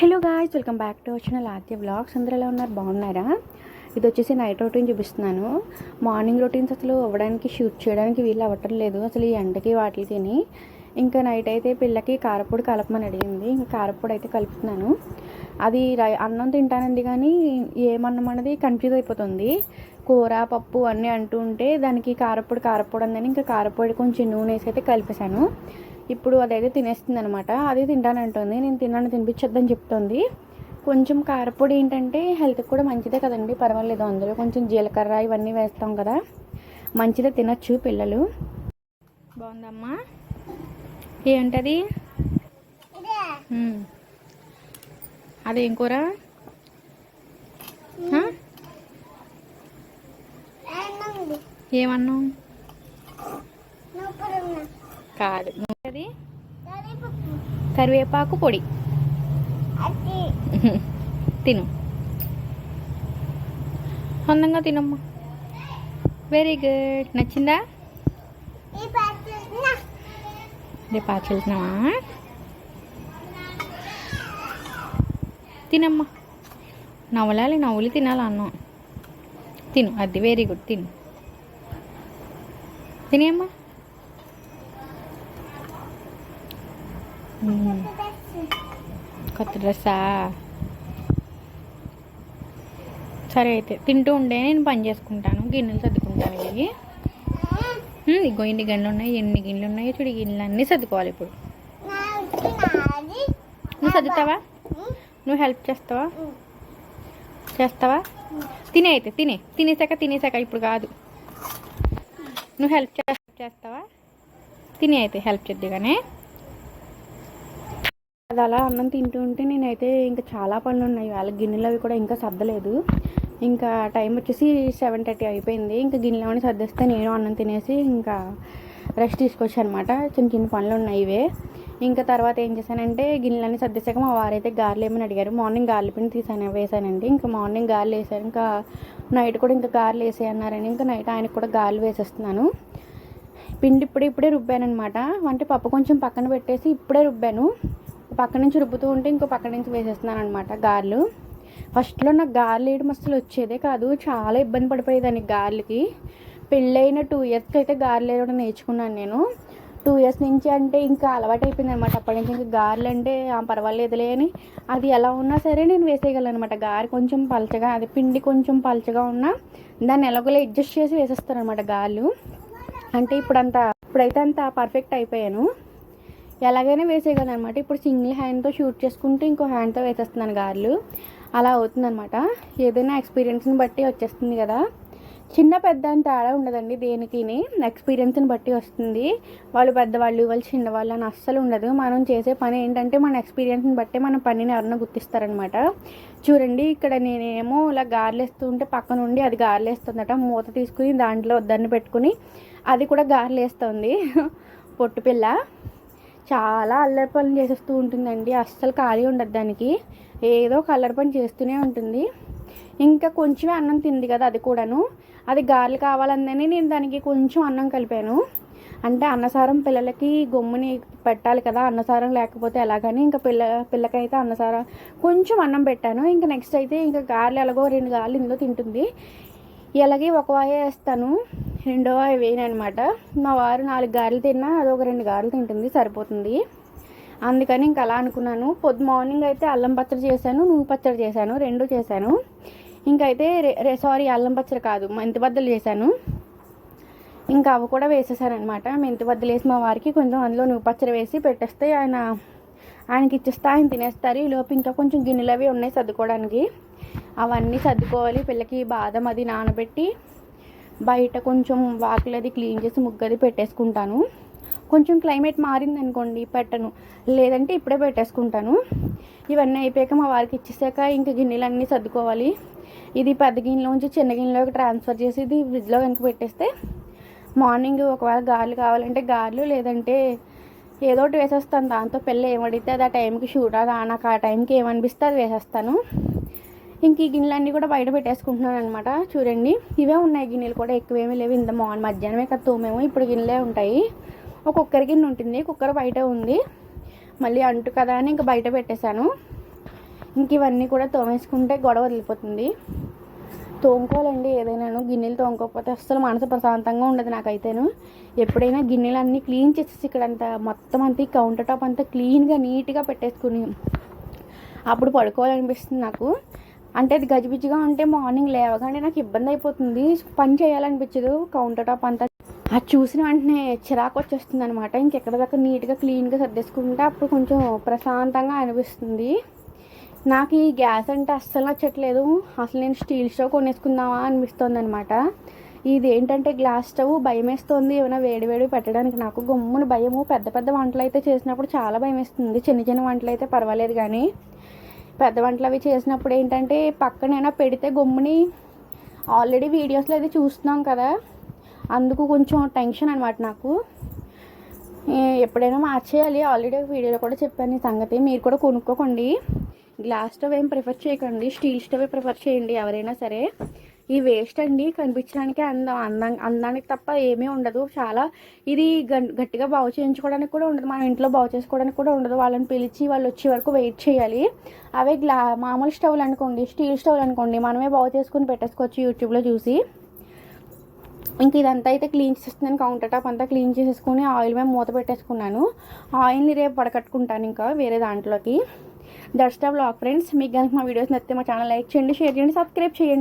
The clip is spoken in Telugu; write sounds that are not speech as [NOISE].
Hello guys welcome back to వచ్చిన ఆద్య బ్లాగ్స్ అందరూ ఎలా ఉన్నారు? బాగున్నారా? ఇది వచ్చేసి నైట్ రొటీన్ చూపిస్తున్నాను. మార్నింగ్ రొటీన్స్ అసలు అవ్వడానికి షూట్ చేయడానికి వీలు అవ్వటం లేదు. అసలు ఈ ఎండకి వాటికి తిని ఇంకా నైట్ అయితే పిల్లకి కారపొడి కలపమని అడిగింది. ఇంకా కారపొడి అయితే కలుపుతున్నాను. అది అన్నం తింటానండి కానీ ఏమన్నం అనేది కన్ఫ్యూజ్ అయిపోతుంది. కూర పప్పు అన్నీ అంటూ ఉంటే దానికి కారపొడి కారపొడి అందని ఇంకా కారపొడి కొంచెం నూనె వేసి అయితే కలిపేశాను. ఇప్పుడు అదైతే తినేస్తుంది అనమాట అది తింటానంటుంది. నేను తిన్నాను తినిపించొద్దని చెప్తుంది. కొంచెం కారపొడి ఏంటంటే హెల్త్కి కూడా మంచిదే కదండి. పర్వాలేదు అందులో కొంచెం జీలకర్ర ఇవన్నీ వేస్తాం కదా. మంచిదే తినొచ్చు పిల్లలు. బాగుందమ్మా. ఏంటది. అదేం కూర? ఆ? ఏమన్నావు కాదు. అది కరివేపాకు పొడి. తిను. అందంగా తినమ్మా. వెరీ గుడ్ నచ్చిందా? రేపు పాచెళ్తున్నావా తినమ్మా. నవ్వలాలి నవ్వులు తినాలి అన్నం. తిను అది వెరీ గుడ్ తిను. తినేమ్మా కొత్త డ్రెస్సా? సరే అయితే తింటూ ఉండే నేను పని చేసుకుంటాను గిన్నెలు సర్దుకుంటాను ఇవి. ఇగో ఎన్ని గిన్నెలు ఉన్నాయి ఎన్ని గిన్నెలు ఉన్నాయో చూడు గిన్నెలు అన్నీ సర్దుకోవాలి ఇప్పుడు. నువ్వు సర్దుతావా? నువ్వు హెల్ప్ చేస్తావా? చేస్తావా? తినే అయితే తినే. తినేసాక తినేసాక ఇప్పుడు కాదు. నువ్వు హెల్ప్ చేస్తావా? తినే అయితే హెల్ప్ చేద్దిగానే. అది అలా అన్నం తింటూ ఉంటే నేనైతే ఇంకా చాలా పనులు ఉన్నాయి వాళ్ళ గిన్నెలు అవి కూడా ఇంకా సర్దలేదు. ఇంకా టైం వచ్చేసి సెవెన్ థర్టీ అయిపోయింది. ఇంకా గిన్నెలు అవన్నీ సర్దేస్తే నేను అన్నం తినేసి ఇంకా రెస్ట్ తీసుకొచ్చానమాట. అనమాట చిన్న చిన్న పనులు ఉన్నాయి ఇవే. ఇంకా తర్వాత ఏం చేశానంటే గిన్నెలన్నీ సర్దేశాక మా వారైతే గారెలు ఏమని అడిగారు. మార్నింగ్ గారెల పిండి తీసాను వేసానండి. ఇంకా మార్నింగ్ గారెలు వేసాను ఇంకా నైట్ కూడా ఇంకా గారెలు వేసేయన్నారని ఇంకా నైట్ ఆయనకు కూడా గారెలు వేసేస్తున్నాను. పిండి ఇప్పుడే ఇప్పుడే రుబ్బాను అనమాట అంటే పప్పు కొంచెం పక్కన పెట్టేసి ఇప్పుడే రుబ్బాను. పక్క నుంచి రుబ్బుతూ ఉంటే ఇంకో పక్క నుంచి వేసేస్తున్నాను అనమాట గార్లు. ఫస్ట్లో నాకు గార్లు వేయడం అసలు వచ్చేదే కాదు. చాలా ఇబ్బంది పడిపోయేదాన్ని గార్లకి. పెళ్ళైన టూ ఇయర్స్కి అయితే గార్లు వేయడం నేర్చుకున్నాను నేను. టూ ఇయర్స్ నుంచి అంటే ఇంకా అలవాటు అయిపోయింది అనమాట అప్పటి నుంచి ఇంకా గారెలు అంటే పర్వాలేదులే అని. అది ఎలా ఉన్నా సరే నేను వేసేయగలను అనమాట గారె కొంచెం పలచగా అది పిండి కొంచెం పలచగా ఉన్నా దాన్ని ఎలాగోలా అడ్జస్ట్ చేసి వేసేస్తాను అనమాట గారెలు. అంటే ఇప్పుడంతా ఇప్పుడైతే అంత పర్ఫెక్ట్ అయిపోయాను. ఎలాగైనా వేసేయగలను అనమాట ఇప్పుడు సింగిల్ హ్యాండ్తో షూట్ చేసుకుంటూ ఇంకో హ్యాండ్తో వేసేస్తున్నాను గారెలు. అలా అవుతుందన్నమాట. ఏదైనా ఎక్స్పీరియన్స్ని బట్టి వచ్చేస్తుంది కదా. చిన్న పెద్ద అని తేడా ఉండదండి దేనికి ఎక్స్పీరియన్స్ని బట్టి వస్తుంది. వాళ్ళు పెద్దవాళ్ళు వాళ్ళు చిన్నవాళ్ళు అని అస్సలు ఉండదు. మనం చేసే పని ఏంటంటే మన ఎక్స్పీరియన్స్ని బట్టే మన పనిని ఎవరన్నా గుర్తిస్తారనమాట చూడండి ఇక్కడ నేనేమో ఇలా గార్లేస్తూ ఉంటే పక్క నుండి అది గార్లేస్తుందట మూత తీసుకుని దాంట్లో దాన్ని పెట్టుకుని అది కూడా గార్లేస్తుంది [LAUGHS] పొట్టు పిల్ల. చాలా అల్లరి పనులు చేసేస్తూ ఉంటుందండి. అస్సలు ఖాళీ ఉండదు దానికి. ఏదో ఒక అల్లరి పని చేస్తూనే ఉంటుంది. ఇంకా కొంచెమే అన్నం తింది కదా అది కూడాను. అది గారెలు కావాలందని నేను దానికి కొంచెం అన్నం కలిపాను. అంటే అన్నసారం పిల్లలకి గమ్ముని పెట్టాలి కదా అన్నసారం లేకపోతే ఎలాగని. ఇంకా పిల్ల పిల్లకైతే అన్నసారం కొంచెం అన్నం పెట్టాను. ఇంకా నెక్స్ట్ అయితే ఇంకా గారెలు ఎలాగో రెండు గారెలు ఇందులో తింటుంది. ఇలాగే ఒక వాయ వేస్తాను. రెండవ వాయ వేయను అనమాట మా వారు నాలుగు గారెలు తిన్నా ఒక రెండు గారెలు తింటుంది సరిపోతుంది. అందుకని ఇంకా అలా అనుకున్నాను. పొద్దు మార్నింగ్ అయితే అల్లం పచ్చడి చేశాను నువ్వు పచ్చడి చేశాను రెండు చేశాను. ఇంకైతే రే సారీ అల్లం పచ్చడి కాదు మెంతి బద్దలు చేశాను. ఇంకా అవి కూడా వేసేసారనమాట మెంతి బద్దలు వేసి మా వారికి కొంచెం అందులో నువ్వు పచ్చడి వేసి పెట్టేస్తే ఆయన ఆయనకి ఇచ్చేస్తే ఆయన తినేస్తారు. ఈలోపు ఇంకా కొంచెం గిన్నెలు అవి ఉన్నాయి సర్దుకోవడానికి. అవన్నీ సర్దుకోవాలి పిల్లకి బాదం అది నానబెట్టి బయట కొంచెం వాకిలది క్లీన్ చేసి ముగ్గది పెట్టేసుకుంటాను. కొంచెం క్లైమేట్ మారింది అనుకోండి పెట్టను. లేదంటే ఇప్పుడే పెట్టేసుకుంటాను. ఇవన్నీ అయిపోయాక మా వారికి ఇచ్చేసాక ఇంకా గిన్నెలన్నీ సర్దుకోవాలి. ఇది పెద్ద గిన్నెలోంచి చిన్న గిన్నెలోకి ట్రాన్స్ఫర్ చేసి ఇది ఫ్రిడ్జ్లో కనుక పెట్టేస్తే మార్నింగ్ ఒకవేళ గార్లు కావాలంటే గార్లు లేదంటే ఏదో ఒకటి వేసేస్తాను. దాంతో పిల్ల ఏమడితే అది ఆ టైంకి షూట్ అది నాకు ఆ టైంకి ఏమనిపిస్తే అది వేసేస్తాను. ఇంక ఈ గిన్నెలన్నీ కూడా బయట పెట్టేసుకుంటున్నాను అనమాట చూడండి ఇవే ఉన్నాయి గిన్నెలు కూడా. ఎక్కువేమీ లేవు. ఇంత మార్నింగ్ మధ్యాహ్నమే కదా తోమేమో. ఇప్పుడు గిన్నెలే ఉంటాయి. ఒక కుక్కర్ గిన్నె ఉంటుంది. కుక్కర్ బయట ఉంది. మళ్ళీ అంటు కదా అని ఇంక బయట పెట్టేశాను. ఇంక ఇవన్నీ కూడా తోమేసుకుంటే గొడవ వదిలిపోతుంది. తోముకోవాలండి ఏదైనాను. గిన్నెలు తోముకోకపోతే అస్సలు మనసు ప్రశాంతంగా ఉండదు నాకైతేను. ఎప్పుడైనా గిన్నెలు అన్నీ క్లీన్ చేసేసి ఇక్కడ అంతా మొత్తం అంతా ఈ కౌంటర్ టాప్ అంతా క్లీన్గా నీట్గా పెట్టేసుకుని అప్పుడు పడుకోవాలనిపిస్తుంది నాకు. అంటే అది గజిబిజిగా ఉంటే మార్నింగ్ లేవగానే నాకు ఇబ్బంది అయిపోతుంది. పని చేయాలనిపించదు. కౌంటర్ టాప్ అంతా అది చూసిన వెంటనే చిరాకు వచ్చేస్తుంది అనమాట ఇంకెక్కడ దాకా నీట్గా క్లీన్గా సర్దేసుకుంటే అప్పుడు కొంచెం ప్రశాంతంగా అనిపిస్తుంది. నాకు ఈ గ్యాస్ అంటే అస్సలు నచ్చట్లేదు. అసలు నేను స్టీల్ స్టవ్ కొనేసుకుందామా అనిపిస్తుంది అనమాట ఇది ఏంటంటే గ్లాస్ స్టవ్ భయం వేస్తుంది ఏమైనా వేడి వేడి పెట్టడానికి నాకు గమ్మున భయము. పెద్ద పెద్ద వంటలు అయితే చేసినప్పుడు చాలా భయం వేస్తుంది చిన్న చిన్న వంటలు అయితే పర్వాలేదు కానీ పెద్ద వంటలు అవి చేసినప్పుడు ఏంటంటే పక్కనైనా పెడితే గమ్ముని ఆల్రెడీ వీడియోస్లో అయితే చూస్తున్నాం కదా. అందుకు కొంచెం టెన్షన్ అనమాట నాకు. ఎప్పుడైనా మార్చేయాలి. ఆల్రెడీ ఒక వీడియోలో కూడా చెప్పాను. ఈ సంగతి మీరు కూడా కొనుక్కోకండి. గ్లాస్ స్టవ్ ఏం ప్రిఫర్ చేయకండి. స్టీల్ స్టవ్ ప్రిఫర్ చేయండి ఎవరైనా సరే. ఈ వేస్ట్ అండి కనిపించడానికి అందం అందం అందానికి తప్ప ఏమీ ఉండదు. చాలా ఇది గట్టిగా బాగు చేయించుకోవడానికి కూడా ఉండదు. మన ఇంట్లో బాగు చేసుకోవడానికి కూడా ఉండదు. వాళ్ళని పిలిచి వాళ్ళు వచ్చే వరకు వెయిట్ చేయాలి. అవే గ్లా మామూలు స్టవ్లు అనుకోండి స్టీల్ స్టవ్లు అనుకోండి మనమే బాగు చేసుకుని పెట్టేసుకోవచ్చు యూట్యూబ్లో చూసి. ఇంక ఇదంతా అయితే క్లీన్ చేస్తున్నాను కౌంటర్ టాప్ అంతా క్లీన్ చేసేసుకుని ఆయిల్ మేము మూత పెట్టేసుకున్నాను. ఆయిల్ని రేపు పడకట్టుకుంటాను ఇంకా వేరే దాంట్లోకి. దట్స్ ద బ్లాగ్ ఫ్రెండ్స్ మీకు కనుక మా వీడియోస్ నచ్చితే మా ఛానల్ లైక్ చేయండి షేర్ చేయండి సబ్స్క్రైబ్ చేయండి.